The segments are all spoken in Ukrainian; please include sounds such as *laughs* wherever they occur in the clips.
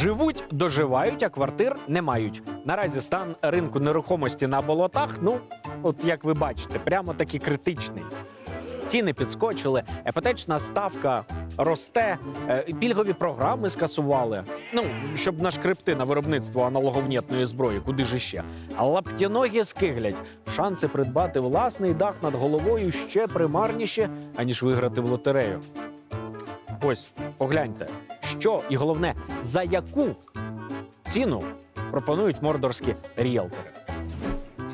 Живуть, доживають, а квартир не мають. Наразі стан ринку нерухомості на болотах, ну, от як ви бачите, прямо таки критичний. Ціни підскочили, епотечна ставка росте, е, пільгові програми скасували. Ну, щоб нашкребти на виробництво аналоговнєтної зброї, куди ж іще. А лаптяногі скиглять. Шанси придбати власний дах над головою ще примарніші, аніж виграти в лотерею. Ось, погляньте, що і головне, за яку ціну пропонують мордорські ріелтори.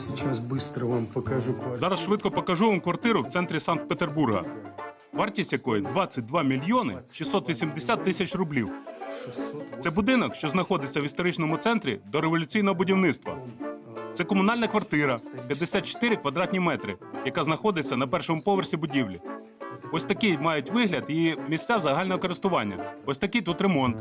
Сейчас быстро вам покажу. Зараз швидко покажу вам квартиру в центрі Санкт-Петербурга, вартість якої 22 мільйони 680 тисяч рублів. Це будинок, що знаходиться в історичному центрі до революційного будівництва. Це комунальна квартира 54 квадратні метри, яка знаходиться на першому поверсі будівлі. Ось такий мають вигляд і місця загального користування. Ось такий тут ремонт.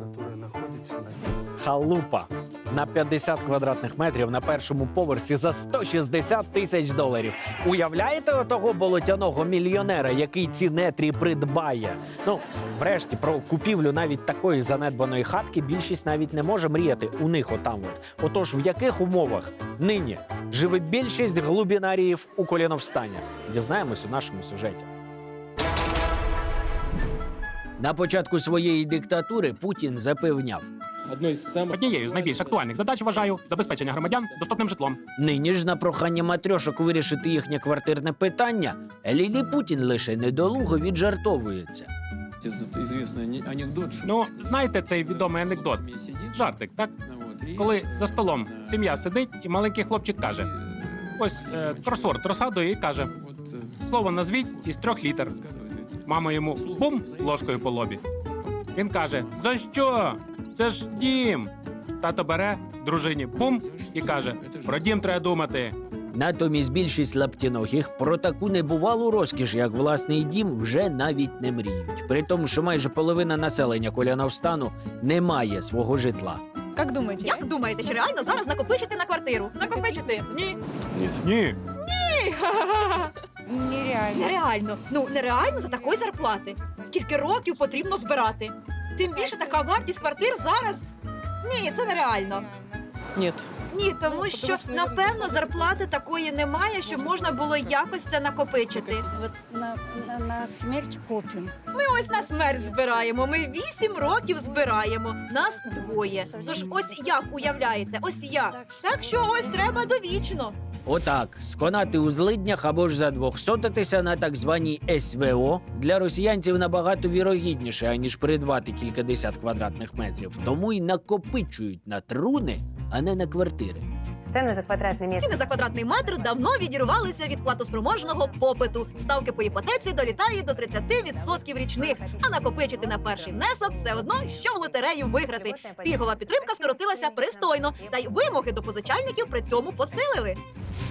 Халупа на 50 квадратних метрів на першому поверсі за 160 тисяч доларів. Уявляєте отого болотяного мільйонера, який ці нетрі придбає? Ну, врешті, про купівлю навіть такої занедбаної хатки більшість навіть не може мріяти у них отам. От. Отож, в яких умовах нині живе більшість глубінаріїв у коліновстані? Дізнаємось у нашому сюжеті. На початку своєї диктатури Путін запевняв. Одной из самых... Однією з найбільш актуальних задач вважаю забезпечення громадян доступним житлом. Нині ж на прохання матрьошок вирішити їхнє квартирне питання, Лілі Путін лише недолуго віджартовується. Этот известный ане- анекдот. что Ну, знаєте цей відомий анекдот? в семье сидит, Жартик, так? ну вот, и- Коли за столом сім'я сидить, і маленький хлопчик каже: Э, ось е, кросворд розсадує і каже: Вот, э, слово назвіть із трьох літер. Мама йому бум ложкою по лобі. Він каже: За що? Це ж дім. Тато бере дружині бум і каже: про дім треба думати. Натомість більшість лаптіногих про таку небувалу розкіш, як власний дім, вже навіть не мріють. При тому, що майже половина населення Коліновстану не має свого житла. Как думаете? Як думаєте, чи реально зараз накопичити на квартиру? Накопичити? Ні. Ні. Ні. *laughs* Нереально. Нереально. Ну, нереально за такої зарплати. Скільки років потрібно збирати? Тим більше така вартість квартир зараз. Ні, це нереально. Нет. Ні, тому Ну, що що напевно зарплати такої немає, щоб можна було якось це накопичити. Вот на, на, на смерть копим. Ми ось на смерть збираємо. Ми вісім років збираємо. Нас двоє. Тож ось як уявляєте, ось як. Так що ось треба довічно. Отак, сконати у злиднях або ж задвохсотитися на так званій СВО для росіянців набагато вірогідніше, аніж придбати кількадесят квадратних метрів. Тому й накопичують на труни, а не на квартири. Ціни за квадратне місце. Ціни за квадратний метр давно відірвалися від платоспроможного попиту. Ставки по іпотеці долітають до 30% річних. А накопичити на перший внесок все одно, що в лотерею виграти. Пільгова підтримка скоротилася пристойно, та й вимоги до позичальників при цьому посилили.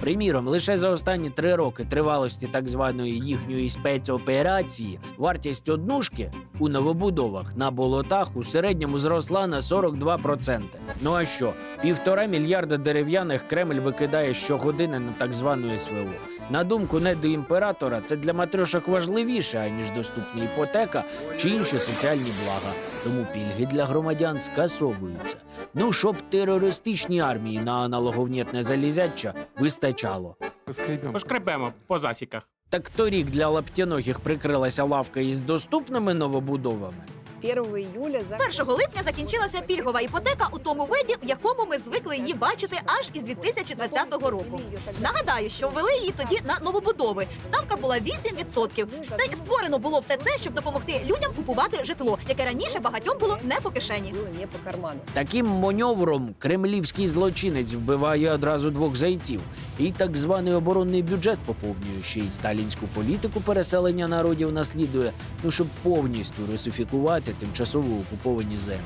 Приміром, лише за останні три роки тривалості так званої їхньої спецоперації вартість однушки у новобудовах на болотах у середньому зросла на 42%. Ну а що? Півтора мільярда дерев'яних Кремль викидає щогодини на так звану СВО. На думку недоімператора, це для матрьошок важливіше, аніж доступна іпотека чи інші соціальні блага. Тому пільги для громадян скасовуються. Ну, щоб терористичній армії на аналоговнєтне залізяча вистачало. Пошкребемо по засіках. Так торік для лаптяногих прикрилася лавка із доступними новобудовами. 1 июля за 1 липня закінчилася пільгова іпотека у тому виді, в якому ми звикли її бачити аж із 2020 року. Нагадаю, що ввели її тоді на новобудови. Ставка була 8%. Та й створено було все це, щоб допомогти людям купувати житло, яке раніше багатьом було не по кишені. не. Таким маневром кремлівський злочинець вбиває одразу двох зайців, і так званий оборонний бюджет поповнює ще й сталінську політику переселення народів наслідує, ну щоб повністю русифікувати тимчасово окуповані землі.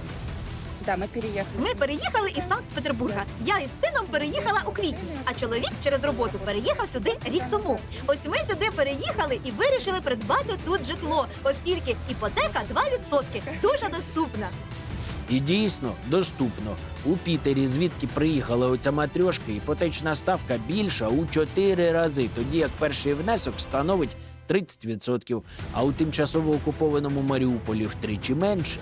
Да, мы переехали. Ми переїхали із Санкт-Петербурга. Я із сином переїхала у квітні, а чоловік через роботу переїхав сюди рік тому. Ось ми сюди переїхали і вирішили придбати тут житло, оскільки іпотека 2%. дуже доступна. І дійсно доступно. У Пітері, звідки приїхала оця матрьошка, іпотечна ставка більша у 4 рази, тоді як перший внесок становить 30%, а у тимчасово окупованому Маріуполі втричі менше.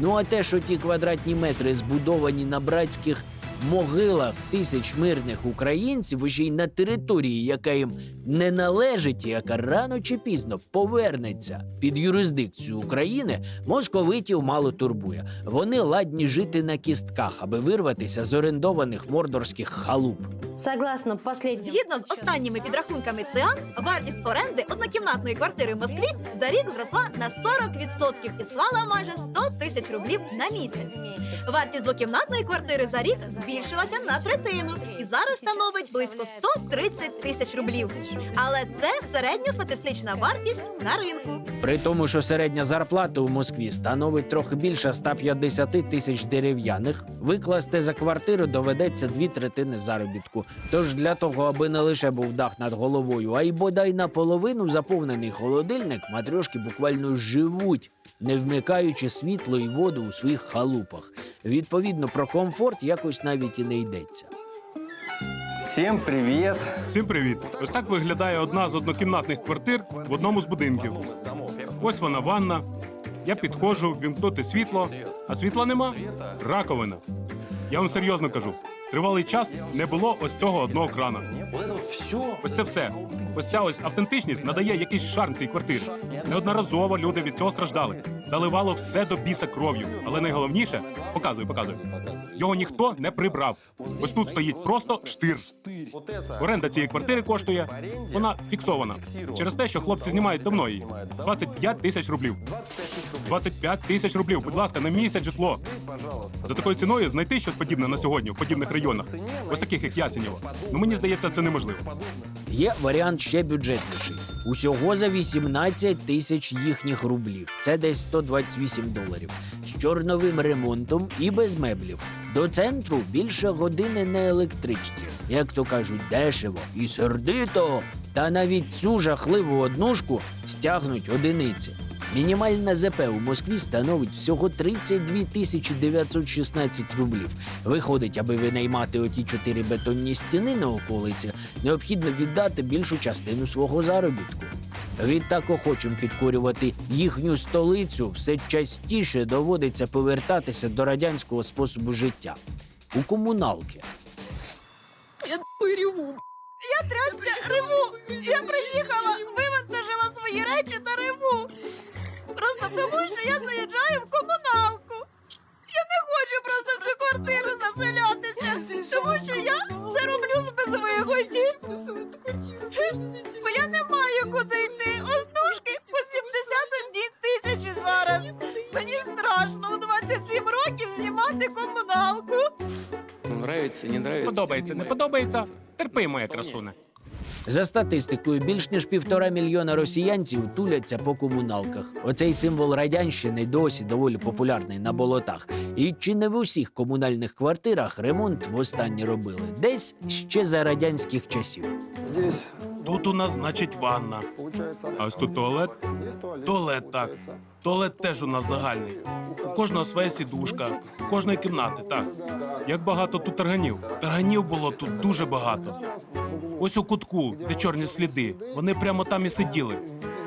Ну а те, що ті квадратні метри збудовані на братських могилах тисяч мирних українців, ще й на території, яка їм не належить, яка рано чи пізно повернеться під юрисдикцію України, московитів мало турбує. Вони ладні жити на кістках, аби вирватися з орендованих мордорських халуп. Согласно последним... Згідно з останніми підрахунками ЦИАН, вартість оренди однокімнатної квартири в Москві за рік зросла на 40% і склала майже 100 тисяч рублів на місяць. Вартість двокімнатної квартири за рік збільшилася на третину і зараз становить близько 130 тисяч рублів. Але це середньостатистична вартість на ринку. При тому, що середня зарплата у Москві становить трохи більше 150 тисяч дерев'яних, викласти за квартиру доведеться дві третини заробітку. Тож для того, аби не лише був дах над головою, а й бодай наполовину заповнений холодильник, матрьошки буквально живуть, не вмикаючи світло і воду у своїх халупах. Відповідно, про комфорт якось навіть і не йдеться. Всем привет! Всім привіт! Ось так виглядає одна з однокімнатних квартир в одному з будинків. Ось вона ванна. Я підходжу, вімкнути світло, а світла нема. Раковина. Я вам серйозно кажу. Тривалий час не було ось цього одного крана. Ось це все. Ось ця ось автентичність надає якийсь шарм цій квартирі. Неодноразово люди від цього страждали. Заливало все до біса кров'ю. Але найголовніше показуй, показую. Його ніхто не прибрав. Ось тут стоїть просто штир. Оренда цієї квартири коштує. Вона фіксована. Через те, що хлопці знімають давно її. 25 тисяч рублів. 25 тисяч рублів. Будь ласка, на місяць житло. За такою ціною знайти щось подібне на сьогодні в подібних районах. Ось таких як Ясенєво. Ну мені здається, це неможливо. Є варіант ще бюджетніший. Усього за 18 тисяч їхніх рублів. Це десь 128 доларів. З чорновим ремонтом і без меблів. До центру більше години на електричці. Як то кажуть, дешево і сердито. Та навіть цю жахливу однушку стягнуть одиниці. Мінімальна ЗП у Москві становить всього 32 тисячі 916 рублів. Виходить, аби винаймати оті чотири бетонні стіни на околиці, необхідно віддати більшу частину свого заробітку. Відтак охочим підкорювати їхню столицю все частіше доводиться повертатися до радянського способу життя у комуналки. Я трястя реву. Я приїхала, тому, що я заїжджаю в комуналку. Я не хочу просто в цю квартиру заселятися, тому що я це роблю з безвигоді. Бо я не маю куди йти. Однушки по 71 тисячі зараз. Мені страшно у 27 років знімати комуналку. Ну, не нравится. Подобається, не подобається. Терпи, моя красуне. За статистикою, більш ніж півтора мільйона росіянців туляться по комуналках. Оцей символ радянщини досі доволі популярний на болотах. І чи не в усіх комунальних квартирах ремонт востаннє робили? Десь ще за радянських часів. Здесь Тут у нас, значить, ванна. получается. А ось тут туалет. Здесь туалет. Туалет так. Туалет теж у нас загальний. У кожного своя сідушка, у кожної кімнати, так. Як багато тут тарганів. Тарганів було тут дуже багато. Ось у кутку, де чорні сліди. Вони прямо там і сиділи.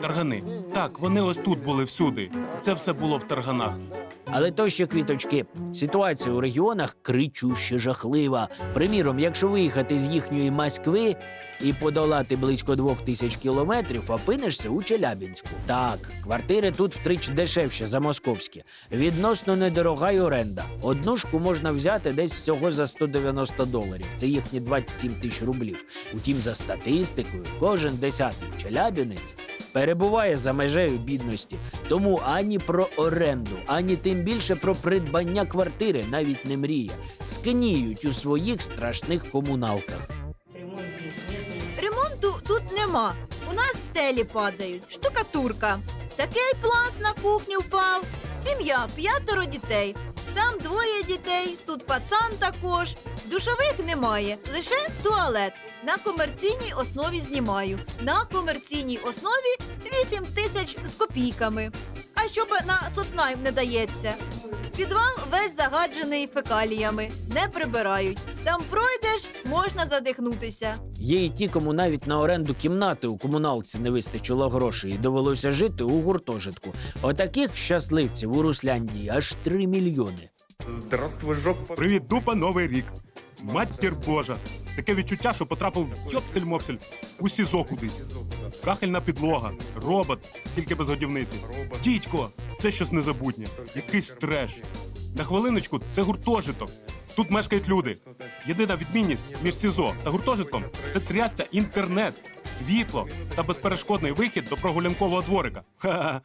Таргани. Так, вони ось тут були всюди. Це все було в тарганах. Але то ще квіточки. Ситуація у регіонах кричуще жахлива. Приміром, якщо виїхати з їхньої Москви і подолати близько двох тисяч кілометрів, опинишся у Челябінську. Так, квартири тут втричі дешевші за московські. Відносно недорога й оренда. Однушку можна взяти десь всього за 190 доларів. Це їхні 27 тисяч рублів. Утім, за статистикою, кожен десятий челябінець перебуває за межею бідності. Тому ані про оренду, ані тим більше про придбання квартири навіть не мріє. Скніють у своїх страшних комуналках. Ремонту тут нема. У нас стелі падають, штукатурка. Такий пласт на кухню впав. Сім'я, п'ятеро дітей. Там двоє дітей, тут пацан також. Душових немає, лише туалет. На комерційній основі знімаю. На комерційній основі 8 тисяч з копійками. А щоб на соцнайм не дається. Підвал весь загаджений фекаліями, не прибирають. Там пройдеш, можна задихнутися. Є і ті, кому навіть на оренду кімнати у комуналці не вистачило грошей і довелося жити у гуртожитку. Отаких щасливців у Русляндії аж 3 мільйони. Здравствуй, жопа. Привіт, дупа, новий рік. Матір Божа. Таке відчуття, що потрапив йопсель-мопсель у СІЗО кудись. Кахельна підлога, робот, тільки без годівниці. Дідько, це щось незабутнє. Якийсь треш. На хвилиночку, це гуртожиток. Тут мешкають люди. Єдина відмінність між СІЗО та гуртожитком це трясця інтернет, світло та безперешкодний вихід до прогулянкового дворика. Ха-ха.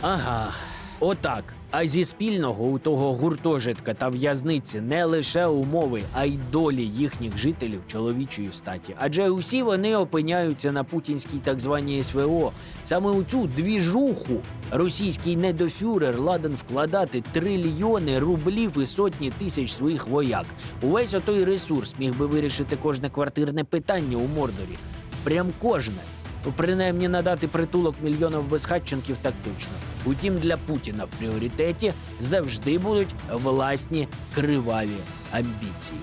Ага, отак. А зі спільного у того гуртожитка та в'язниці не лише умови, а й долі їхніх жителів чоловічої статі. Адже усі вони опиняються на путінській так званій СВО. Саме у цю двіжуху російський недофюрер ладен вкладати трильйони рублів і сотні тисяч своїх вояк. Увесь отой ресурс міг би вирішити кожне квартирне питання у Мордорі. Прям кожне. Принаймні надати притулок мільйонів безхатченків так точно. Утім, для Путіна в пріоритеті завжди будуть власні криваві амбіції.